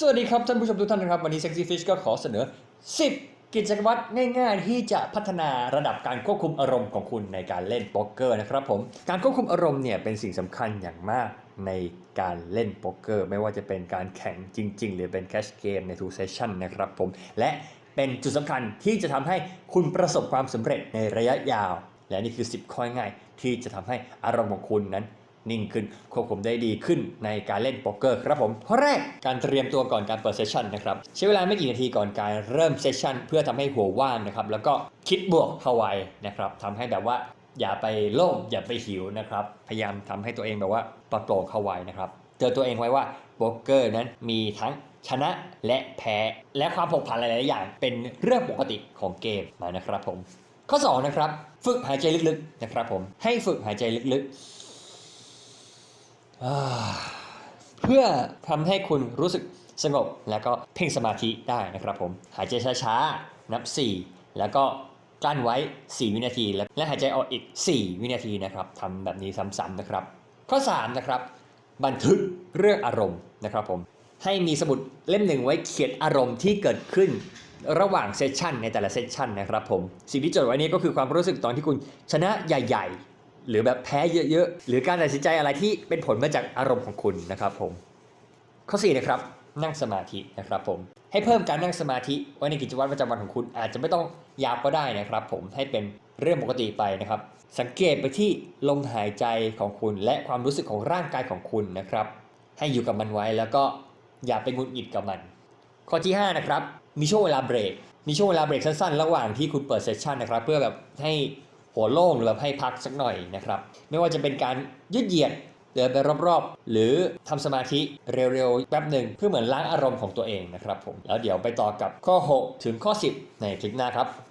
สวัสดีครับท่านผู้ชมทุกท่านนะครับ วันนี้ Sexy Fish ก็ขอเสนอ 10 กิจวัตรง่าย ๆ ที่จะพัฒนาระดับการควบคุมอารมณ์ของคุณในการเล่นโป๊กเกอร์นะครับผมการควบคุมอารมณ์เนี่ยเป็นสิ่งสำคัญอย่างมากในการเล่นโป๊กเกอร์ ไม่ว่าจะเป็นการแข่งจริง ๆ หรือเป็นแคชเกมใน two session นะครับผมและเป็นจุดสำคัญที่จะทำให้คุณประสบความสำเร็จในระยะยาว และนี่คือ 10 ข้อง่ายที่จะทำให้อารมณ์ของคุณนั้น นิ่งขึ้น ควบคุมได้ดีขึ้นในการเล่นโป๊กเกอร์ครับผมข้อแรกการเตรียมตัวก่อนการเปิดเซสชันนะครับใช้เวลาไม่กี่นาทีก่อนการเริ่มเซสชันเพื่อทำให้หัวว่างนะครับแล้วก็คิดบวกเข้าไว้นะครับทำให้แบบว่าอย่าไปโล่งอย่าไปหิวนะครับ พยายามทำให้ตัวเองแบบว่าปลอดโปร่งเข้าไว้นะครับเจอตัวเองไว้ว่าโป๊กเกอร์นั้นมีทั้งชนะและแพ้และความผกผันหลายๆอย่าง เป็นเรื่องปกติของเกมนะครับผม ข้อสองนะครับ ฝึกหายใจลึกๆนะครับผมให้ฝึกหายใจลึกๆ เพื่อทำให้คุณรู้สึกสงบแล้วก็เพ่งสมาธิได้นะครับผม หายใจช้าๆ นับ 4 แล้วก็กลั้นไว้ 4 วินาทีแล้วและหายใจออกอีก 4 วินาทีนะครับทำแบบนี้ซ้ำๆนะครับ ข้อ 3 นะครับ บันทึกเรื่องอารมณ์นะครับผม ให้มีสมุดเล่มหนึ่งไว้เขียนอารมณ์ที่เกิดขึ้นระหว่างเซสชันในแต่ละเซสชันนะครับผม สิ่งที่จดไว้นี้ก็คือความรู้สึกตอนที่คุณชนะใหญ่ๆ หรือแบบแพ้เยอะๆ หรือการตัดสินใจอะไรที่เป็นผลมาจากอารมณ์ของคุณนะครับผม ข้อ4นะครับนั่งสมาธินะครับผมให้เพิ่มการนั่งสมาธิไว้ในกิจวัตรประจำวันของคุณ อาจจะไม่ต้องยาวก็ได้นะครับ ผมให้เป็นเรื่องปกติไปนะครับ สังเกตไปที่ลมหายใจของคุณ และความรู้สึกของร่างกายของคุณนะครับ ให้อยู่กับมันไว้แล้วก็อย่าไปงุดหงิดกับมัน ข้อที่ 5 นะครับ มีช่วงเวลาเบรกมีช่วงเวลาเบรกสั้นๆ ระหว่างที่คุณเปิดเซสชันนะครับ เพื่อแบบให้ หัวโล่งหรือแบบให้พักสักหน่อยนะครับ ไม่ว่าจะเป็นการยืดเหยียดเดินไปรอบๆ หรือทำสมาธิเร็วๆ แป๊บหนึ่งเพื่อเหมือนล้างอารมณ์ของตัวเองนะครับผม แล้วเดี๋ยวไปต่อกับข้อ 6 ถึงข้อ 10 ในคลิปหน้าครับ